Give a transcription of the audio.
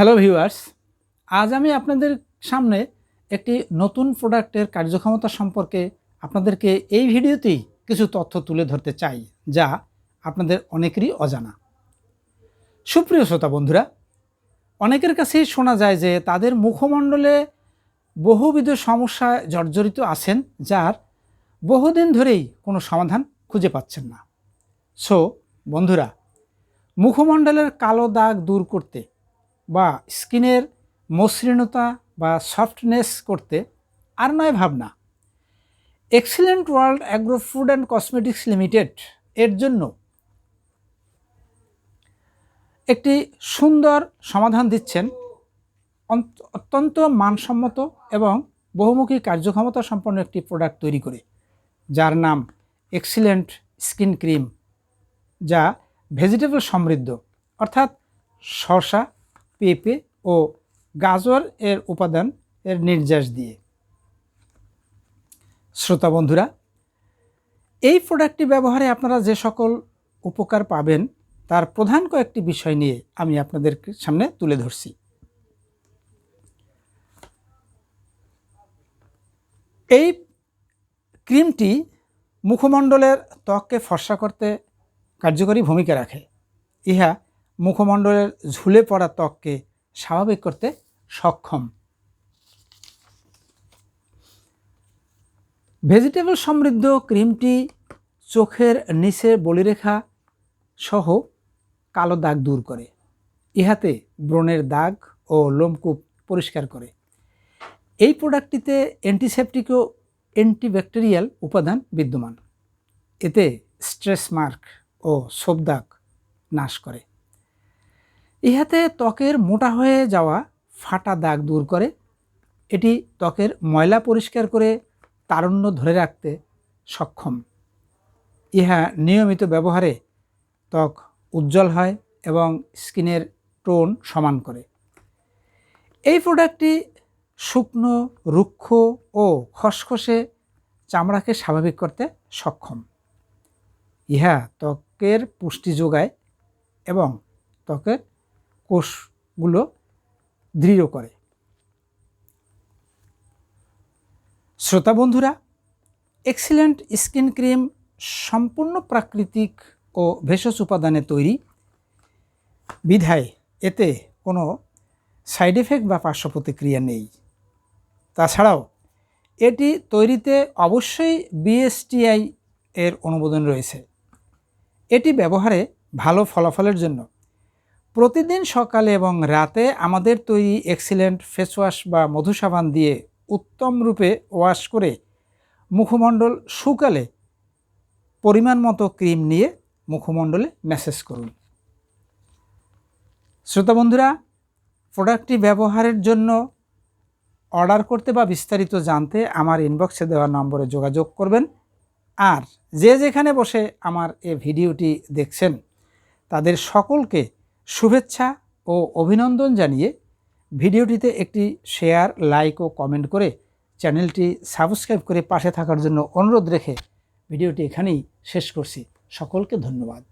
Hello viewers আজ আমি আপনাদের সামনে একটি নতুন প্রোডাক্টের কার্যক্ষমতা সম্পর্কে আপনাদেরকে এই ভিডিওতেই কিছু তথ্য তুলে ধরতে চাই, যা আপনাদের অনেকেরই অজানা। সুপ্রিয় শ্রোতা বন্ধুরা, অনেকের কাছেই শোনা যায় যে তাদের মুখমণ্ডলে বহুবিধ সমস্যায় জর্জরিত আছেন, যার বহুদিন ধরেই কোনো সমাধান খুঁজে পাচ্ছেন না। সো বন্ধুরা, মুখমণ্ডলের কালো দাগ দূর করতে বা স্কিনের মসৃণতা বা সফটনেস করতে আর নয় ভাবনা। Excellent world agro food and cosmetics limited এর জন্য একটি সুন্দর সমাধান দিচ্ছেন অত্যন্ত মানসম্মত এবং বহুমুখী কার্যক্ষমতা সম্পন্ন একটি প্রোডাক্ট তৈরি করে, যার নাম এক্সিলেন্ট স্কিন ক্রিম, যা ভেজিটেবল সমৃদ্ধ, অর্থাৎ শসা পেঁপে ও গাজর এর উপাদান এর নির্যাস দিয়ে। শ্রোতা বন্ধুরা, এই প্রোডাক্টটি ব্যবহারে আপনারা যে সকল উপকার পাবেন তার প্রধান কয়েকটি বিষয় নিয়ে আমি আপনাদের সামনে তুলে ধরছি। এই ক্রিমটি মুখমণ্ডলের ত্বককে ফর্সা করতে কার্যকরী ভূমিকা রাখে। ইহা মুখমণ্ডলের ঝুলে পড়া ত্বককে স্বাভাবিক করতে সক্ষম। ভেজিটেবল সমৃদ্ধ ক্রিমটি চোখের নিচে বলিরেখা সহ কালো দাগ দূর করে। ইহাতে ব্রণের দাগ ও লোমকূপ পরিষ্কার করে। এই প্রোডাক্টটিতে অ্যান্টিসেপটিক ও অ্যান্টিব্যাকটেরিয়াল উপাদান বিদ্যমান। এতে স্ট্রেস মার্ক ও সোপ দাগ নাশ করে। ইহাতে ত্বকের মোটা হয়ে যাওয়া ফাটা দাগ দূর করে। এটি ত্বকের ময়লা পরিষ্কার করে তারুণ্য ধরে রাখতে সক্ষম। ইহা নিয়মিত ব্যবহারে ত্বক উজ্জ্বল হয় এবং স্কিনের টোন সমান করে। এই প্রোডাক্টটি শুকনো, রুক্ষ ও খসখসে চামড়াকে স্বাভাবিক করতে সক্ষম। ইহা ত্বকের পুষ্টি যোগায় এবং ত্বকের কোষগুলো দৃঢ় করে। শ্রোতা বন্ধুরা এক্সিলেন্ট স্কিন ক্রিম সম্পূর্ণ প্রাকৃতিক ও ভেষজ উপাদানে তৈরি। বিধায় এতে কোনো সাইড এফেক্ট বা পার্শ্ব প্রতিক্রিয়া নেই। তাছাড়াও, এটি তৈরিতে অবশ্যই বিএসটিআই এর অনুমোদন রয়েছে। এটি ব্যবহারে ভালো ফলাফলের জন্য প্রতিদিন সকালে এবং রাতে আমাদের তৈরি এক্সিলেন্ট ফেস ওয়াশ বা মধু সাবান দিয়ে উত্তম রূপে ওয়াশ করে মুখমণ্ডল শুকালে পরিমাণ মতো ক্রিম নিয়ে মুখমণ্ডলে ম্যাসেজ করুন। শ্রোতা বন্ধুরা, প্রোডাক্টটি ব্যবহারের জন্য অর্ডার করতে বা বিস্তারিত জানতে আমার ইনবক্সে দেওয়া নম্বরে যোগাযোগ করবেন। আর যে যেখানে বসে আমার এ ভিডিওটি দেখছেন, তাদের সকলকে শুভেচ্ছা ও অভিনন্দন জানিয়ে ভিডিওটিতে একটি শেয়ার, লাইক ও কমেন্ট করে চ্যানেলটি সাবস্ক্রাইব করে পাশে থাকার জন্য অনুরোধ রেখে ভিডিওটি এখানেই শেষ করছি। সকলকে ধন্যবাদ।